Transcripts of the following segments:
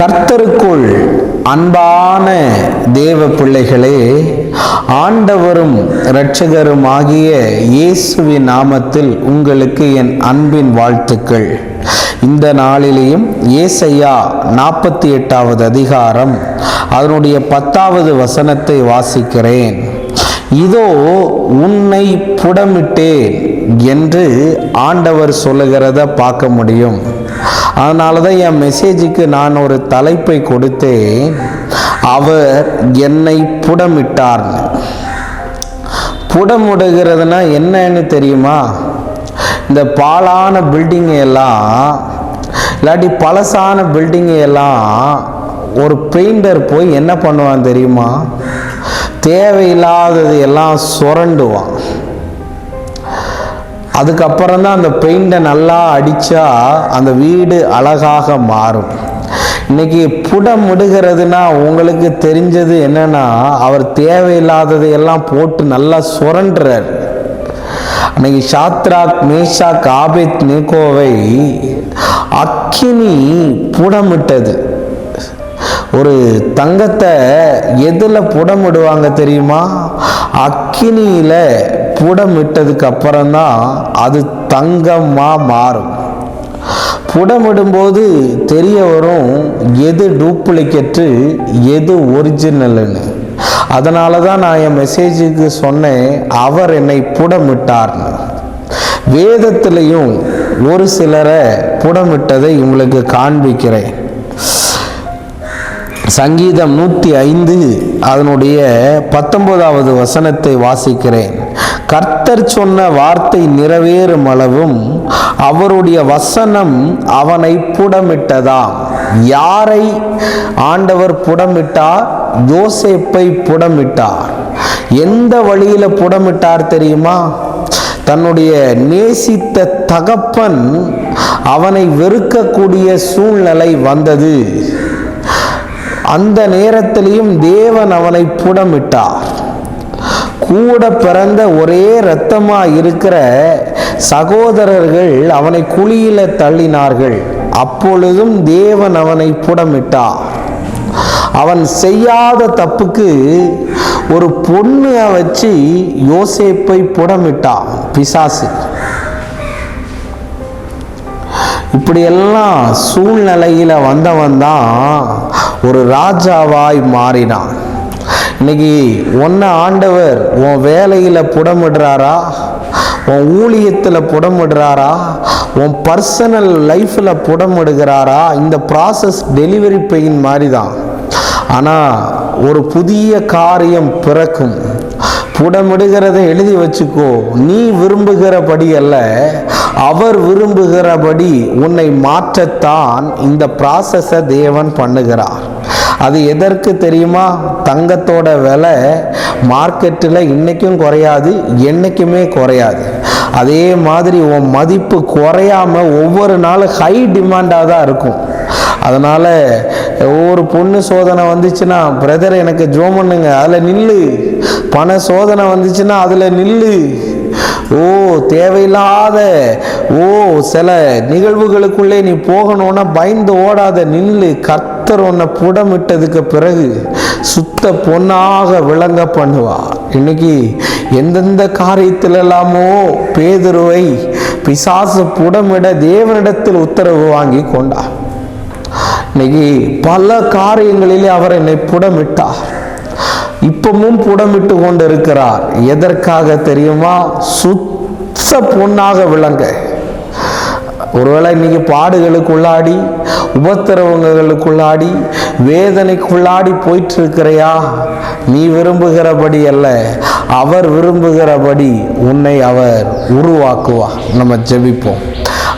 கர்த்தருக்குள் அன்பான தேவ பிள்ளைகளே ஆண்டவரும் இரட்சகரும் ஆகிய இயேசுவின் நாமத்தில் உங்களுக்கு என் அன்பின் வாழ்த்துக்கள். இந்த நாளிலேயும் ஏசையா நாற்பத்தி எட்டாவது அதிகாரம் அதனுடைய பத்தாவது வசனத்தை வாசிக்கிறேன். இதோ உன்னை புடமிட்டேன் என்று ஆண்டவர் சொல்லுகிறத பார்க்க முடியும். அதனால தான் என் மெசேஜுக்கு நான் ஒரு தலைப்பை கொடுத்தேன். அவர் என்னை புடமிட்டார் புடமுடுகிறதுனா என்னன்னு தெரியுமா? இந்த பாலான பில்டிங் எல்லாம் இல்லாட்டி பழசான பில்டிங் எல்லாம் ஒரு பெயிண்டர் போய் என்ன பண்ணுவான் தெரியுமா? தேவையில்லாதது எல்லாம் சுரண்டுவான். அதுக்கப்புறம் தான் அந்த பெயிண்டை நல்லா அடித்தா அந்த வீடு அழகாக மாறும். இன்னைக்கு புடமிடுகிறதுனா உங்களுக்கு தெரிஞ்சது என்னன்னா அவர் தேவையில்லாததை எல்லாம் போட்டு நல்லா சுரண்டுறார். அன்னைக்கு சாத்ராக் மேஷாக் ஆபேத் நேகோவை அக்கினி புடமிட்டது ஒரு தங்கத்தை எதில் புடமிடுவாங்க தெரியுமா? அக்கினியில் புடமிட்டதுக்கு அப்புறம்தான் அது தங்கமாக மாறும். புடமிடும்போது தெரிய வரும் எது டூப்ளிகேட்டு எது ஒரிஜினல்னு அதனால தான் நான் என் மெசேஜுக்கு சொன்னேன் அவர் என்னை புடமிட்டார்னு. வேதத்திலையும் ஒரு சிலரை புடமிட்டதை உங்களுக்கு காண்பிக்கிறேன். சங்கீதம் நூற்றி ஐந்து அதனுடைய பத்தொன்பதாவது வசனத்தை வாசிக்கிறேன். கர்த்தர் சொன்ன வார்த்தை நிறைவேறும் அளவும் அவருடைய வசனம் அவனை புடமிட்டதாம். யாரை ஆண்டவர் புடமிட்டார்? யோசேப்பை புடமிட்டார். எந்த வழியில் புடமிட்டார் தெரியுமா? தன்னுடைய நேசித்த தகப்பன் அவனை வெறுக்கக்கூடிய சூழ்நிலை வந்தது. அந்த நேரத்திலையும் தேவன் அவனை புடமிட்டார். கூட பிறந்த ஒரே இரத்தமா இருக்கிற சகோதரர்கள் அவனை குழியில தள்ளினார்கள். அப்பொழுதும் தேவன் அவனை புடமிட்டார். அவன் செய்யாத தப்புக்கு ஒரு பொண்ணு வச்சு யோசேப்பை புடமிட்டான் பிசாசு. இப்படியெல்லாம் சூழ்நிலையில் வந்தவன் தான் ஒரு ராஜாவாய் மாறினான். இன்னைக்கு ஒன்றை ஆண்டவர் உன் வேலையில் புடமிடுறாரா? உன் ஊழியத்தில் புடமிடுறாரா? உன் பர்சனல் லைஃப்பில் புடமிடுகிறாரா? இந்த ப்ராசஸ் டெலிவரி பெயின் மாதிரி தான் ஆனால் ஒரு புதிய காரியம் பிறக்கும். புடமிடுகிறதை எழுதி வச்சுக்கோ. நீ விரும்புகிறபடி அல்ல. அவர் விரும்புகிறபடி உன்னை மாற்றத்தான் இந்த ப்ராசஸை தேவன் பண்ணுகிறார். அது எதற்கு தெரியுமா? தங்கத்தோட விலை மார்க்கெட்டில் இன்றைக்கும் குறையாது என்றைக்குமே குறையாது. அதே மாதிரி உன் மதிப்பு குறையாம ஒவ்வொரு நாளும் ஹை டிமாண்டாக தான் இருக்கும். அதனால் ஒவ்வொரு பொண்ணு சோதனை வந்துச்சுன்னா பிரதர் எனக்கு ஜோ பண்ணுங்க அதில் நில்லு. பண சோதனை வந்துச்சுன்னா அதில் நில்லு. ஓ தேவையில்லாத ஓ சில நிகழ்வுகளுக்குள்ளே நீ போகணும்னா பயந்து ஓடாத நில்லு. கர்த்தர் உன்னை புடமிட்டதுக்கு பிறகு சுத்த பொன்னாக விளங்க பண்ணுவா இன்னைக்கு எந்தெந்த காரியத்தில் எல்லாமோ பேதுருவை பிசாசு புடமிட தேவனிடத்தில் உத்தரவு வாங்கி கொண்டார். இன்னைக்கு பல காரியங்களிலே அவர் என்னை புடமிட்டார். இப்பவும் புடமிட்டு கொண்டு இருக்கிறார் எதற்காக தெரியுமா? சுத்த பொண்ணாக விளங்க. ஒருவேளை இன்னைக்கு பாடுகளுக்குள்ளாடி உபத்திரவங்களுக்குள்ளாடி வேதனைக்குள்ளாடி போயிட்டு இருக்கிறையா நீ விரும்புகிறபடி அல்ல. அவர் விரும்புகிறபடி உன்னை அவர் உருவாக்குவா நம்ம ஜெபிப்போம்.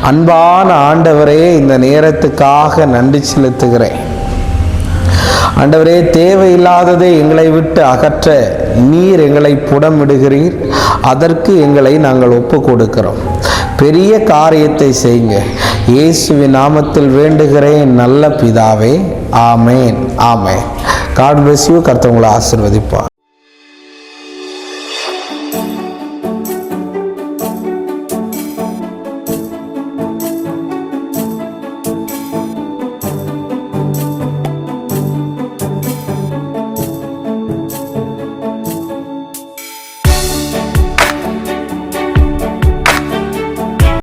அன்பான ஆண்டவரே இந்த நேரத்துக்காக நன்றி செலுத்துகிறேன். ஆண்டவரே தேவையில்லாததை எங்களை விட்டு அகற்ற நீர் எங்களை புடமிடுகிறீர். அதற்கு எங்களை நாங்கள் ஒப்பு கொடுக்கிறோம் பெரிய காரியத்தை செய்யுங்க. இயேசுவின் நாமத்தில் வேண்டுகிறேன் நல்ல பிதாவே. ஆமேன். ஆமேன். காட் பிளஸ் யூ கர்த்தவங்களை ஆசிர்வதிப்பார்.